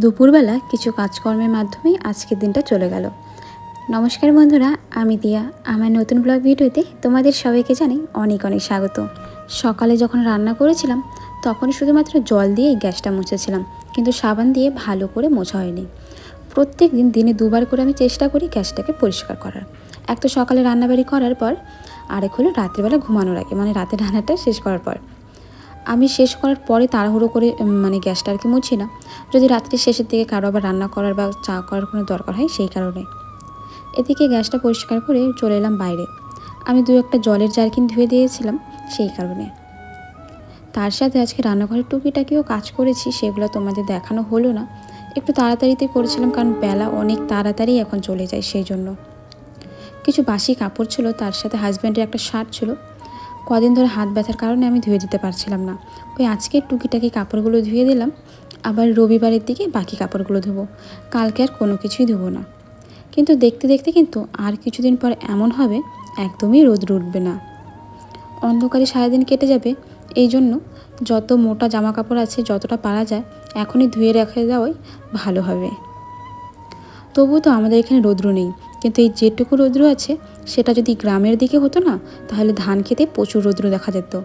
দুপুরবেলা কিছু কাজকর্মের মাধ্যমেই আজকের দিনটা চলে গেল। নমস্কার বন্ধুরা, আমি দিয়া। আমার নতুন ব্লগ ভিডিওতে তোমাদের সবাইকে জানাই অনেক অনেক স্বাগত। সকালে যখন রান্না করেছিলাম তখন শুধুমাত্র জল দিয়েই গ্যাসটা মুছেছিলাম, কিন্তু সাবান দিয়ে ভালো করে মোছা হয়নি। প্রত্যেক দিন দিনে দুবার করে আমি চেষ্টা করি গ্যাসটাকে পরিষ্কার করার। এক তো সকালে রান্নাবাড়ি করার পর, আরেক হলো রাত্রিবেলা ঘুমানোর আগে মানে রাতের রান্নাটা শেষ করার পর। আমি শেষ করার পরে তাড়াহুড়ো করে মানে গ্যাসটা আর কি মুছি না। যদি রাত্রির শেষের দিকে কারও আবার রান্না করার বা চা করার কোনো দরকার হয়, সেই কারণে। এদিকে গ্যাসটা পরিষ্কার করে চলে এলাম বাইরে। আমি দু একটা জলের জারকিন ধুয়ে দিয়েছিলাম, সেই কারণে। তার সাথে আজকে রান্নাঘরের টুকিটাকিও কাজ করেছি, সেগুলো তোমাদের দেখানো হলো না। একটু তাড়াতাড়িতে করেছিলাম, কারণ বেলা অনেক তাড়াতাড়ি এখন চলে যায়, সেই জন্য। কিছু বাসি কাপড় ছিল, তার সাথে হাজব্যান্ডের একটা শার্ট ছিল। কদিন ধরে হাত ব্যথার কারণে আমি ধুয়ে দিতে পারছিলাম না। ওই আজকে টুকিটাকি কাপড়গুলো ধুয়ে দিলাম, আবার রবিবারের দিকে বাকি কাপড়গুলো ধোবো। কালকে আর কোনো কিছুই ধোবো না। কিন্তু দেখতে দেখতে কিন্তু আর কিছুদিন পর এমন হবে, একদমই রোদ উঠবে না। অন্ধকারে সারাদিন কেটে যাবে, এই জন্য যত মোটা জামা কাপড় আছে, যতটা পারা যায়, এখনই ধুয়ে রেখে দেওয়াই ভালো হবে। তবুও তো আমাদের এখানে রৌদ্র নেই, কিন্তু এই যেটুকু রৌদ্র আছে সেটা যদি গ্রামের দিকে হতো না, তাহলে ধান খেতে প্রচুর রৌদ্র দেখা যেত।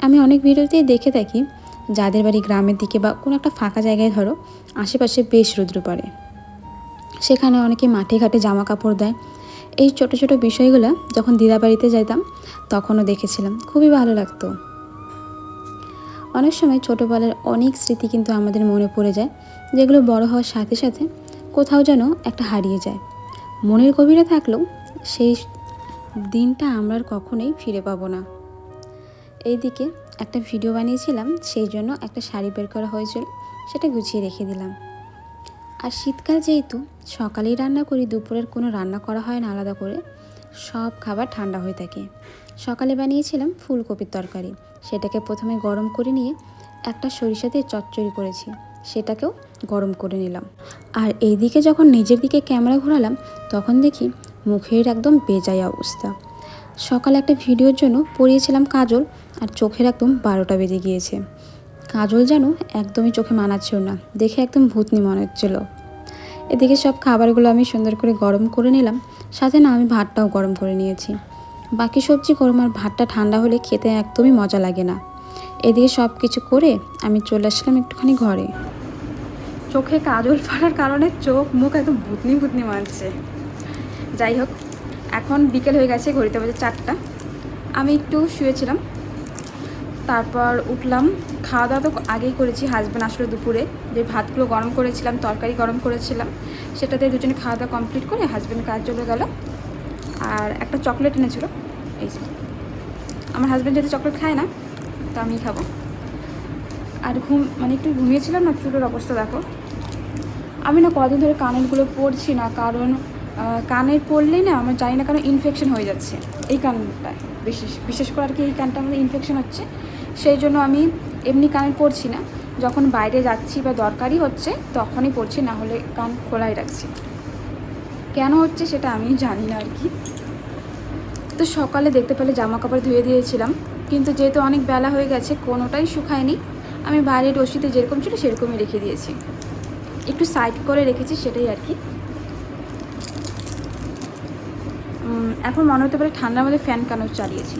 আমি অনেক ভিডিওতেই দেখে থাকি, যাদের বাড়ি গ্রামের দিকে বা কোনো একটা ফাঁকা জায়গায় ধরো, আশেপাশে বেশ রৌদ্র পড়ে। সেখানে অনেকে মাঠে ঘাটে জামা কাপড় দেয়। এই ছোট ছোট বিষয়গুলো যখন দিদা বাড়িতে যেতাম তখনও দেখেছিলাম। খুবই ভালো লাগতো। অনেক সময় ছোটোবেলার অনেক স্মৃতি কিন্তু আমাদের মনে পড়ে যায়, যেগুলো বড় হওয়ার সাথে সাথে কোথাও যেন একটা হারিয়ে যায়। মনের গভীরে থাকলেও সেই দিনটা আমরা আর কখনোই ফিরে পাবো না। এইদিকে একটা ভিডিও বানিয়েছিলাম, সেই জন্য একটা শাড়ি বের করা হয়েছিল, সেটা গুছিয়ে রেখে দিলাম। আর শীতকাল যেহেতু, সকালেই রান্না করি, দুপুরের কোনো রান্না করা হয় না আলাদা করে, সব খাবার ঠান্ডা হয়ে থাকে। সকালে বানিয়েছিলাম ফুলকপির তরকারি, সেটাকে প্রথমে গরম করে নিয়ে একটা সরিষা দিয়ে চচ্চড়ি করেছি, সেটাকেও গরম করে নিলাম। আর এইদিকে যখন নিজের দিকে ক্যামেরা ঘোরালাম, তখন দেখি মুখের একদম বেজায় অবস্থা। সকালে একটা ভিডিওর জন্য পরিয়েছিলাম কাজল আর চোখের একদম বারোটা বেজে গিয়েছে। কাজল যেন একদমই চোখে মানাচ্ছিল না, দেখে একদম ভূতনি মনে হচ্ছিল। এদিকে সব খাবারগুলো আমি সুন্দর করে গরম করে নিলাম, সাথে না আমি ভাতটাও গরম করে নিয়েছি। বাকি সবজি গরম আর ভাতটা ঠান্ডা হলে খেতে একদমই মজা লাগে না। এদিকে সব কিছু করে আমি চলে আসলাম একটুখানি ঘরে। চোখে কাজল পড়ার কারণে চোখ মুখ একদম ভূতনি ভূতনি মারছে। যাই হোক, এখন বিকেল হয়ে গেছে, ঘড়িতে বাজে চারটা। আমি একটু শুয়েছিলাম, তারপর উঠলাম। খাওয়া দাওয়া তো আগেই করেছি হাজব্যান্ড আসলো দুপুরে। যে ভাতগুলো গরম করেছিলাম, তরকারি গরম করেছিলাম, সেটাতে দুজনে খাওয়া দাওয়া কমপ্লিট করে হাজব্যান্ড কাজ চলে গেল। আর একটা চকলেট এনেছিল, এই আমার হাজব্যান্ড যেহেতু চকলেট খায় না, তো আমি খাব। আর ঘুম মানে একটু ঘুমিয়েছিলাম না, চুলের অবস্থা দেখো। আমি না কদিন ধরে কানেরগুলো পরছি না, কারণ কানের পরলেই না আমার জানি না কেন ইনফেকশন হয়ে যাচ্ছে। এই কানটায়। বিশেষ বিশেষ করে আর কি এই কানটা আমাদের ইনফেকশন হচ্ছে। সেই জন্য আমি এমনি কানের পরছি না। যখন বাইরে যাচ্ছি বা দরকারই হচ্ছে, তখনই পরছি না হলে কান খোলাই রাখছি। কেন হচ্ছে সেটা আমি জানি না আর কি। তো সকালে দেখতে পেলে জামা কাপড় ধুয়ে দিয়েছিলাম। কিন্তু যেহেতু অনেক বেলা হয়ে গেছে, কোনোটাই শুকায়নি। আমি বাইরের রশিতে যেরকম ছিল, সেরকমই রেখে দিয়েছি। একটু সাইড করে রেখেছি, সেটাই আর কি। এখন মনে হতে পারে ঠান্ডার মধ্যে ফ্যান কেন চালিয়েছি?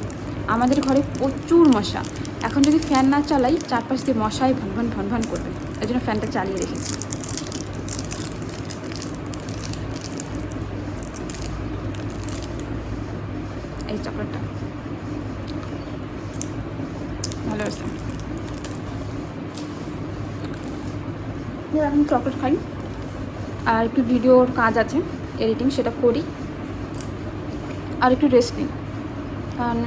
আমাদের ঘরে প্রচুর মশা। এখন যদি ফ্যান না চালাই, চারপাশ দিয়ে মশাই ভন ভন ভন ভন করবে। এই জন্য ফ্যানটা চালিয়ে রেখেছি। এই চকলেটটা। ভালো আছে এখন চকলেট খাই। আর একটু ভিডিওর কাজ আছে, এডিটিং সেটা করি। আর একটু রেস্ট নিই। কারণ